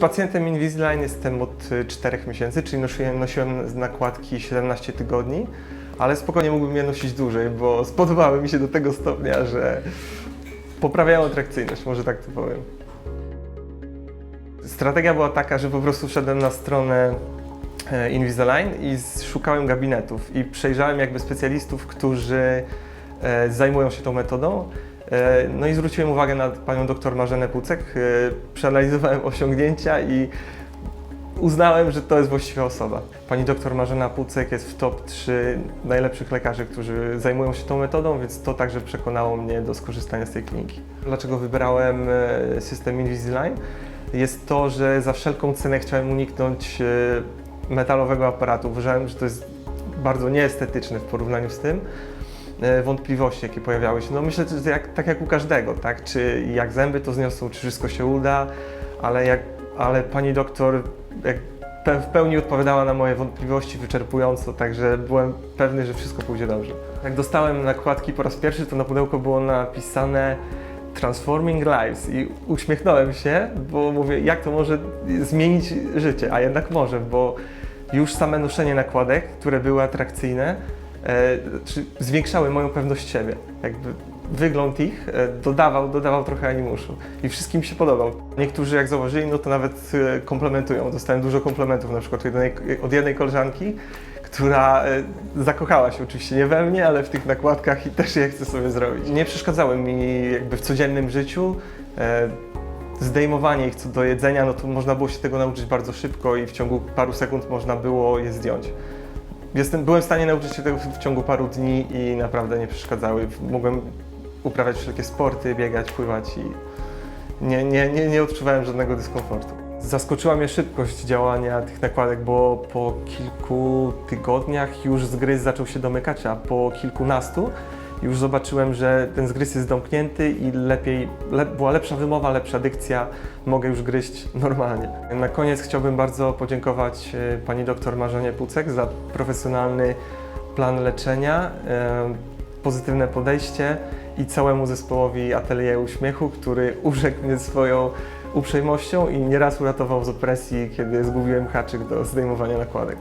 Pacjentem Invisalign jestem od y, 4 miesięcy, czyli nosiłem, nosiłem nakładki 17 tygodni, ale spokojnie mógłbym je nosić dłużej, bo spodobały mi się do tego stopnia, że poprawiają atrakcyjność, może tak to powiem. Strategia była taka, że po prostu wszedłem na stronę e, Invisalign i szukałem gabinetów i przejrzałem jakby specjalistów, którzy e, zajmują się tą metodą. E, No i zwróciłem uwagę na panią doktor Marzenę Pucek, e, przeanalizowałem osiągnięcia i uznałem, że to jest właściwa osoba. Pani doktor Marzena Pucek jest w top 3 najlepszych lekarzy, którzy zajmują się tą metodą, więc to także przekonało mnie do skorzystania z tej kliniki. Dlaczego wybrałem e, system Invisalign? Jest to, że za wszelką cenę chciałem uniknąć metalowego aparatu. Uważałem, że to jest bardzo nieestetyczne w porównaniu z tym wątpliwości, jakie pojawiały się. No myślę, że jak, tak jak u każdego, tak? Czy jak zęby to zniosą, czy wszystko się uda, ale, jak, ale pani doktor jak pe, w pełni odpowiadała na moje wątpliwości wyczerpująco, także byłem pewny, że wszystko pójdzie dobrze. Jak dostałem nakładki po raz pierwszy, to na pudełko było napisane Transforming Lives i uśmiechnąłem się, bo mówię, jak to może zmienić życie, a jednak może, bo już same noszenie nakładek, które były atrakcyjne, e, zwiększały moją pewność siebie. Jakby wygląd ich e, dodawał, dodawał trochę animuszu i wszystkim się podobał. Niektórzy jak zauważyli, no to nawet e, komplementują. Dostałem dużo komplementów, na przykład od jednej, koleżanki, która e, zakochała się oczywiście nie we mnie, ale w tych nakładkach i też je chce sobie zrobić. Nie przeszkadzały mi jakby w codziennym życiu. E, Zdejmowanie ich co do jedzenia, no to można było się tego nauczyć bardzo szybko i w ciągu paru sekund można było je zdjąć. Jestem, byłem w stanie nauczyć się tego w, ciągu paru dni i naprawdę nie przeszkadzały. Mogłem uprawiać wszelkie sporty, biegać, pływać i nie, nie, nie, nie odczuwałem żadnego dyskomfortu. Zaskoczyła mnie szybkość działania tych nakładek, bo po kilku tygodniach już zgryz zaczął się domykać, a po kilkunastu już zobaczyłem, że ten zgryz jest domknięty i lepiej, le, była lepsza wymowa, lepsza dykcja, mogę już gryźć normalnie. Na koniec chciałbym bardzo podziękować e, pani doktor Marzenie Pucek za profesjonalny plan leczenia, e, pozytywne podejście i całemu zespołowi Atelier Uśmiechu, który urzekł mnie swoją uprzejmością i nieraz uratował z opresji, kiedy zgubiłem haczyk do zdejmowania nakładek.